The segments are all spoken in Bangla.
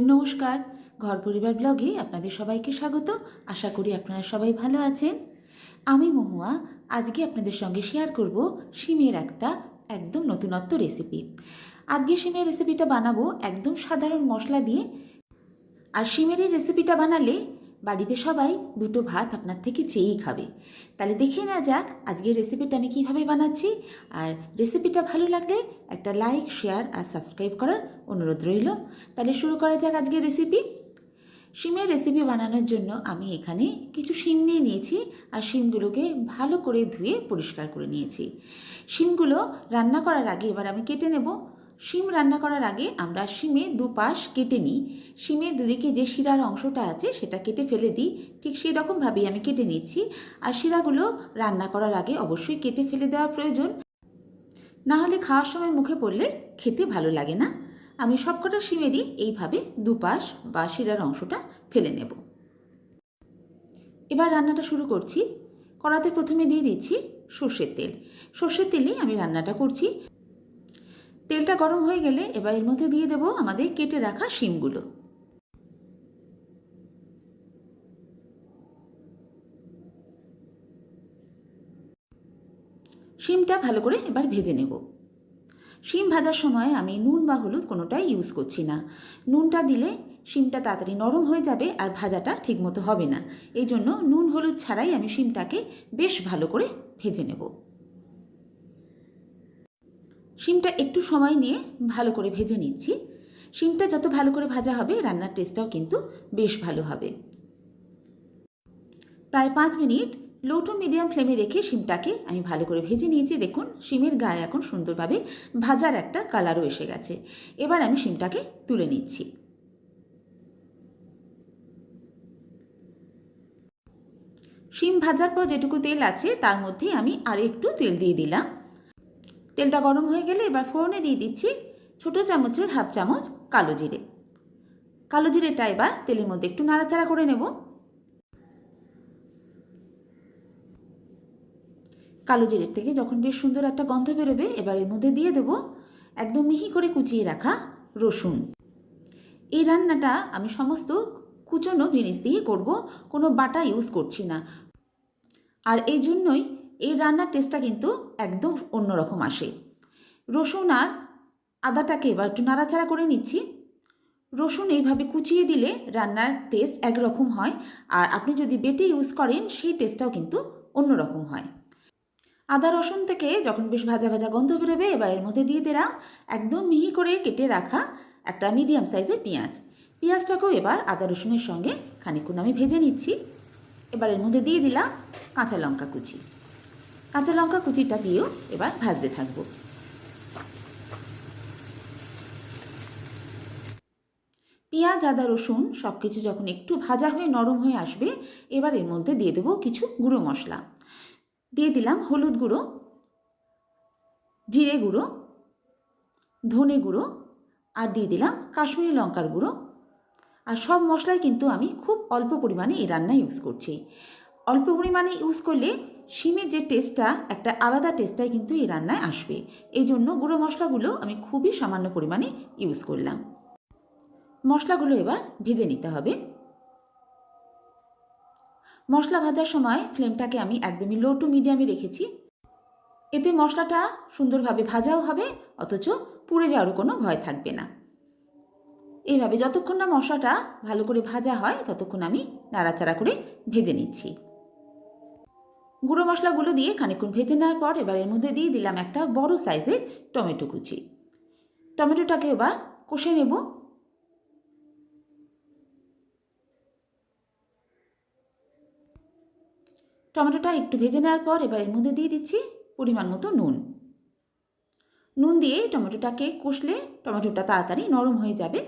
নমস্কার। ঘর পরিবার ব্লগে আপনাদের সবাইকে স্বাগত। আশা করি আপনারা সবাই ভালো আছেন। আমি মহুয়া। আজকে আপনাদের সঙ্গে শেয়ার করব সিমের একটা একদম নতুনত্ব রেসিপি আজকে সিমের রেসিপিটা বানাবো একদম সাধারণ মশলা দিয়ে। আর শিমের এই রেসিপিটা বানালে বাড়িতে সবাই দুটো ভাত আপনার থেকে চেয়েই খাবে। তাহলে দেখে নেওয়া যাক আজকের রেসিপিটা আমি কীভাবে বানাচ্ছি। আর রেসিপিটা ভালো লাগলে একটা লাইক শেয়ার আর সাবস্ক্রাইব করার অনুরোধ রইল। তাহলে শুরু করা যাক আজকের রেসিপি শিমের রেসিপি বানানোর জন্য আমি এখানে কিছু শিম নিয়ে নিয়েছি আর শিমগুলোকে ভালো করে ধুয়ে পরিষ্কার করে নিয়েছি। শিমগুলো রান্না করার আগে এবার আমি কেটে নেব। শিম রান্না করার আগে আমরা শিমে দুপাশ কেটে নিই। শিমে দুদিকে যে শিরার অংশটা আছে সেটা কেটে ফেলে দিই। ঠিক সেই রকমভাবেই আমি কেটে নিচ্ছি। আর শিরাগুলো রান্না করার আগে অবশ্যই কেটে ফেলে দেওয়া প্রয়োজন। না হলে খাওয়ার সময় মুখে পড়লে খেতে ভালো লাগে না। আমি সবকটা শিমেরই এইভাবে দুপাশ বা শিরার অংশটা ফেলে নেব। এবার রান্নাটা শুরু করছি। কড়াতে প্রথমে দিয়ে দিচ্ছি সর্ষের তেল। সর্ষের তেলেই আমি রান্নাটা করছি। তেলটা গরম হয়ে গেলে এবার এর মধ্যে দিয়ে দেব আমাদের কেটে রাখা শিমগুলো। শিমটা ভালো করে এবার ভেজে নেব। শিম ভাজার সময় আমি নুন বা হলুদ কোনোটাই ইউজ করছি না। নুনটা দিলে শিমটা তাড়াতাড়ি নরম হয়ে যাবে আর ভাজাটা ঠিকমতো হবে না। এই জন্য নুন হলুদ ছাড়াই আমি শিমটাকে বেশ ভালো করে ভেজে নেব। শিমটা একটু সময় নিয়ে ভালো করে ভেজে নিচ্ছি। শিমটা যত ভালো করে ভাজা হবে, রান্নার টেস্টটাও কিন্তু বেশ ভালো হবে। প্রায় পাঁচ মিনিট লো টু মিডিয়াম ফ্লেমে রেখে শিমটাকে আমি ভালো করে ভেজে নিয়েছি। দেখুন, শিমের গায়ে এখন সুন্দরভাবে ভাজার একটা কালারও এসে গেছে। এবার আমি শিমটাকে তুলে নিচ্ছি। শিম ভাজার পর যেটুকু তেল আছে, তার মধ্যে আমি আর একটু তেল দিয়ে দিলাম। তেলটা গরম হয়ে গেলে এবার ফোড়নে দিয়ে দিচ্ছি ছোটো চামচের হাফ চামচ কালো জিরে। কালো জিরেটা এবার তেলের মধ্যে একটু নাড়াচাড়া করে নেব। কালো জিরের থেকে যখন বেশ সুন্দর একটা গন্ধ বেরোবে, এবার এর মধ্যে দিয়ে দেব একদম মিহি করে কুচিয়ে রাখা রসুন। এই রান্নাটা আমি সমস্ত কুচনো জিনিস দিয়ে করব, কোনো বাটা ইউজ করছি না। আর এই জন্যই এই রান্নার টেস্টটা কিন্তু একদম অন্যরকম আসে। রসুন আর আদাটাকে এবার একটু নাড়াচাড়া করে নিচ্ছি। রসুন এইভাবে কুচিয়ে দিলে রান্নার টেস্ট একরকম হয় আর আপনি যদি বেটে ইউজ করেন সেই টেস্টটাও কিন্তু অন্যরকম হয়। আদা, রসুন থেকে যখন বেশ ভাজা ভাজা গন্ধ বেরোবে এবার এর মধ্যে দিয়ে দিলাম একদম মিহি করে কেটে রাখা একটা মিডিয়াম সাইজের পেঁয়াজ। পেঁয়াজটাকেও এবার আদা, রসুনের সঙ্গে খানিকক্ষণ আমি ভেজে নিচ্ছি। এবার এর মধ্যে দিয়ে দিলাম কাঁচা লঙ্কা কুচি। কাঁচা লঙ্কা কুচিটা দিয়েও এবার ভাজতে থাকব। পেঁয়াজ, আদা, রসুন সব কিছু যখন একটু ভাজা হয়ে নরম হয়ে আসবে, এবার এর মধ্যে দিয়ে দেবো কিছু গুঁড়ো মশলা। দিয়ে দিলাম হলুদ গুঁড়ো, জিরে গুঁড়ো, ধনে গুঁড়ো আর দিয়ে দিলাম কাশ্মীরি লঙ্কার গুঁড়ো। আর সব মশলাই কিন্তু আমি খুব অল্প পরিমাণে এই রান্নায় ইউজ করছি। অল্প পরিমাণে ইউজ করলে শিমের যে টেস্টটা একটা আলাদা টেস্টটাই কিন্তু এই রান্নায় আসবে। এই জন্য গুঁড়ো মশলাগুলো আমি খুবই সামান্য পরিমাণে ইউজ করলাম। মশলাগুলো এবার ভেজে নিতে হবে। মশলা ভাজার সময় ফ্লেমটাকে আমি একদমই লো টু মিডিয়ামে রেখেছি। এতে মশলাটা সুন্দরভাবে ভাজাও হবে, অথচ পুড়ে যাওয়ারও কোনো ভয় থাকবে না। এইভাবে যতক্ষণ না মশলাটা ভালো করে ভাজা হয়, ততক্ষণ আমি নাড়াচাড়া করে ভেজে নিচ্ছি। গুঁড়ো মশলাগুলো দিয়ে খানিকক্ষণ ভেজে নেওয়ার পর এবার এর মধ্যে দিয়ে দিলাম একটা বড় সাইজের টমেটো কুচি। টমেটোটাকে এবার কষে নেব। টমেটোটা একটু ভেজে নেওয়ার পর এবার এর মধ্যে দিয়ে দিচ্ছি পরিমাণ মতো নুন। নুন দিয়ে টমেটোটাকে কষলে টমেটোটা তাড়াতাড়ি নরম হয়ে যাবে।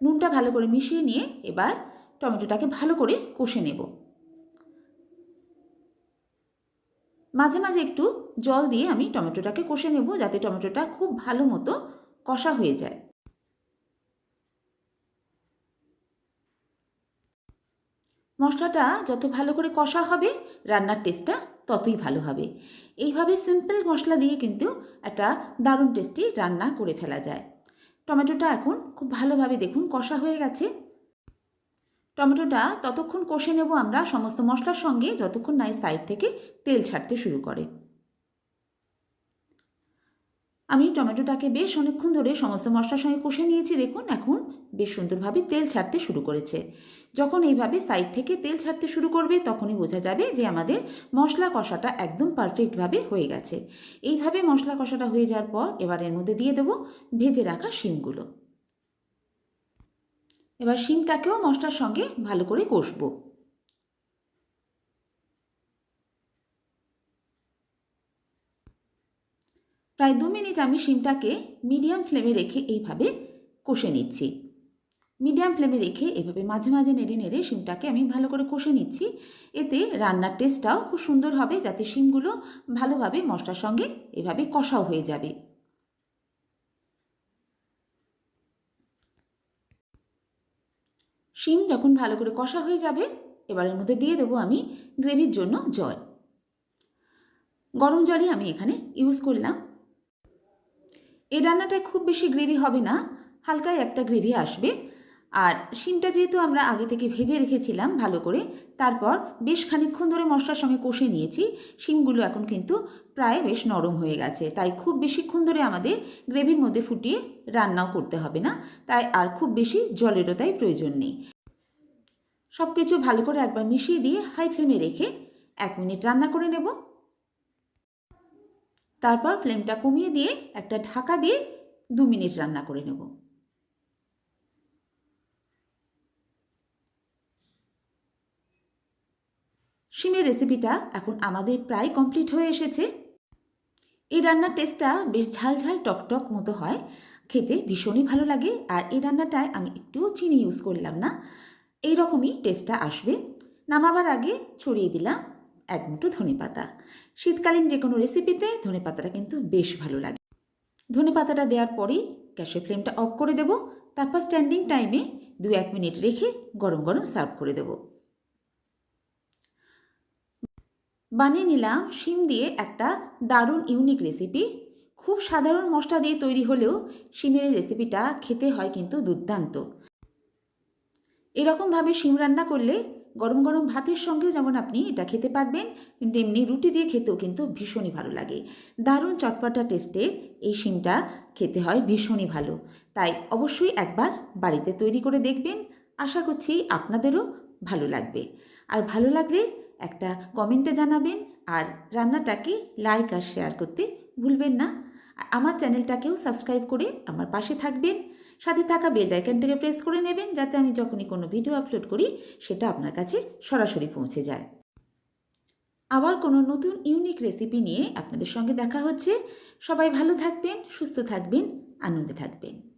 নুনটা ভালো করে মিশিয়ে নিয়ে এবার টমেটোটাকে ভালো করে কষে নেব। মাঝে মাঝে একটু জল দিয়ে আমি টমেটোটাকে কষে নেব যাতে টমেটোটা খুব ভালো মতো কষা হয়ে যায়। মশলাটা যত ভালো করে কষা হবে, রান্নার টেস্টটা ততই ভালো হবে। এইভাবে সিম্পল মশলা দিয়ে কিন্তু একটা দারুণ টেস্টি রান্না করে ফেলা যায়। টমেটোটা এখন খুব ভালোভাবে দেখুন কষা হয়ে গেছে। টমেটোটা ততক্ষণ কষে নেব আমরা। সমস্ত মশলার সঙ্গে যতক্ষণ না সাইড থেকে তেল ছাড়তে শুরু করে। আমি টমেটোটাকে বেশ অনেকক্ষণ ধরে সমস্ত মশলার সঙ্গে কষে নিয়েছি, দেখুন এখন বেশ সুন্দরভাবে তেল ছাড়তে শুরু করেছে। যখন এইভাবে সাইড থেকে তেল ছাড়তে শুরু করবে, তখনই বোঝা যাবে যে আমাদের মশলা কষাটা একদম পারফেক্টভাবে হয়ে গেছে। এইভাবে মশলা কষাটা হয়ে যাওয়ার পর এবার এর মধ্যে দিয়ে দেবো ভেজে রাখা শিমগুলো। এবার শিমটাকেও মশলার সঙ্গে ভালো করে কষবো। প্রায় দু মিনিট আমি শিমটাকে মিডিয়াম ফ্লেমে রেখে এইভাবে কষে নিচ্ছি। মিডিয়াম ফ্লেমে রেখে এভাবে মাঝে মাঝে নেড়ে নেড়ে শিমটাকে আমি ভালো করে কষে নিচ্ছি। এতে রান্নার টেস্টটাও খুব সুন্দর হবে, যাতে শিমগুলো ভালোভাবে মশলার সঙ্গে এভাবে কষাও হয়ে যাবে। শিম যখন ভালো করে কষা হয়ে যাবে, এবারের মধ্যে দিয়ে দেবো আমি গ্রেভির জন্য জল। গরম জলই আমি এখানে ইউজ করলাম। এই রান্নাটায় খুব বেশি গ্রেভি হবে না হালকাই একটা গ্রেভি আসবে। আর শিমটা যেহেতু আমরা আগে থেকে ভেজে রেখেছিলাম ভালো করে, তারপর বেশ খানিকক্ষণ ধরে মশলার সঙ্গে কষে নিয়েছি। শিমগুলো এখন কিন্তু প্রায় বেশ নরম হয়ে গেছে, তাই খুব বেশিক্ষণ ধরে আমাদের গ্রেভির মধ্যে ফুটিয়ে রান্নাও করতে হবে না, তাই আর খুব বেশি জলেরও তাই প্রয়োজন নেই। সব কিছু ভালো করে একবার মিশিয়ে দিয়ে হাই ফ্লেমে রেখে এক মিনিট রান্না করে নেব। তারপর ফ্লেমটা কমিয়ে দিয়ে একটা ঢাকা দিয়ে দু মিনিট রান্না করে নেব। শিমের রেসিপিটা এখন আমাদের প্রায় কমপ্লিট হয়ে এসেছে। এই রান্নার টেস্টটা বেশ ঝাল ঝাল টকটক মতো হয়। খেতে ভীষণই ভালো লাগে আর এই রান্নাটায় আমি একটুও চিনি ইউজ করলাম না। এই রকমই টেস্টটা আসবে। নামাবার আগে ছড়িয়ে দিলাম এক মুঠো ধনে পাতা। শীতকালীন যে কোনো রেসিপিতে ধনে পাতাটা কিন্তু বেশ ভালো লাগে। ধনে পাতাটা দেওয়ার পরেই গ্যাসের ফ্লেমটা অফ করে দেব। তারপর স্ট্যান্ডিং টাইমে দু এক মিনিট রেখে গরম গরম সার্ভ করে দেব। বানিয়ে নিলাম শিম দিয়ে একটা দারুণ ইউনিক রেসিপি খুব সাধারণ মশলা দিয়ে তৈরি হলেও শিমের রেসিপিটা খেতে হয় কিন্তু দুর্দান্ত। এরকমভাবে শিম রান্না করলে গরম গরম ভাতের সঙ্গেও যেমন আপনি এটা খেতে পারবেন, তেমনি রুটি দিয়ে খেতেও কিন্তু ভীষণই ভালো লাগে। দারুণ চটপটা টেস্টে এই শিমটা খেতে হয় ভীষণই ভালো। তাই অবশ্যই একবার বাড়িতে তৈরি করে দেখবেন। আশা করছি আপনাদেরও ভালো লাগবে। আর ভালো লাগলে একটা কমেন্টে জানাবেন আর রান্নাটাকে লাইক আর শেয়ার করতে ভুলবেন না। আমার চ্যানেলটাকেও সাবস্ক্রাইব করে আমার পাশে থাকবেন। সাথে থাকা বেল আইকনটাকে প্রেস করে নেবেন যাতে আমি যখনই কোনো ভিডিও আপলোড করি, সেটা আপনার কাছে সরাসরি পৌঁছে যায়। আবার কোনো নতুন ইউনিক রেসিপি নিয়ে আপনাদের সঙ্গে দেখা হচ্ছে। সবাই ভালো থাকবেন, সুস্থ থাকবেন, আনন্দে থাকবেন।